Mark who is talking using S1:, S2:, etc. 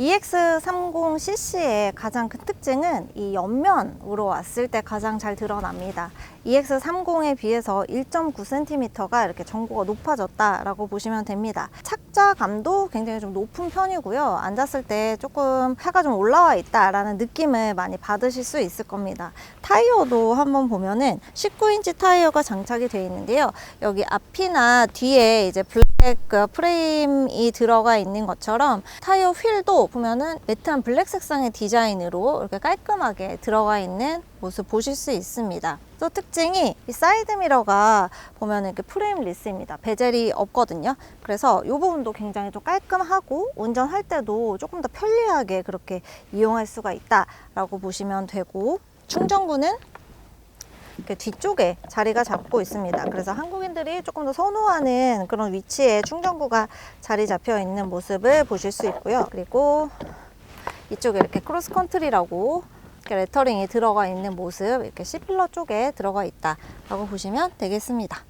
S1: EX30cc의 가장 큰 특징은 이 옆면으로 왔을 때 가장 잘 드러납니다. EX30에 비해서 1.9cm가 이렇게 전고가 높아졌다라고 보시면 됩니다. 착 자감도 굉장히 좀 높은 편이고요. 앉았을 때 조금 차가 좀 올라와 있다라는 느낌을 많이 받으실 수 있을 겁니다. 타이어도 한번 보면은 19인치 타이어가 장착이 되어 있는데요. 여기 앞이나 뒤에 이제 블랙 그 프레임이 들어가 있는 것처럼 타이어 휠도 보면은 매트한 블랙 색상의 디자인으로 이렇게 깔끔하게 들어가 있는 모습 보실 수 있습니다. 또 특징이 이 사이드 미러가 보면 이렇게 프레임 리스입니다. 베젤이 없거든요. 그래서 이 부분도 굉장히 좀 깔끔하고 운전할 때도 조금 더 편리하게 그렇게 이용할 수가 있다라고 보시면 되고 충전구는 뒤쪽에 자리가 잡고 있습니다. 그래서 한국인들이 조금 더 선호하는 그런 위치에 충전구가 자리 잡혀 있는 모습을 보실 수 있고요. 그리고 이쪽에 이렇게 크로스 컨트리라고 이렇게 레터링이 들어가 있는 모습, 이렇게 C필러 쪽에 들어가 있다라고 보시면 되겠습니다.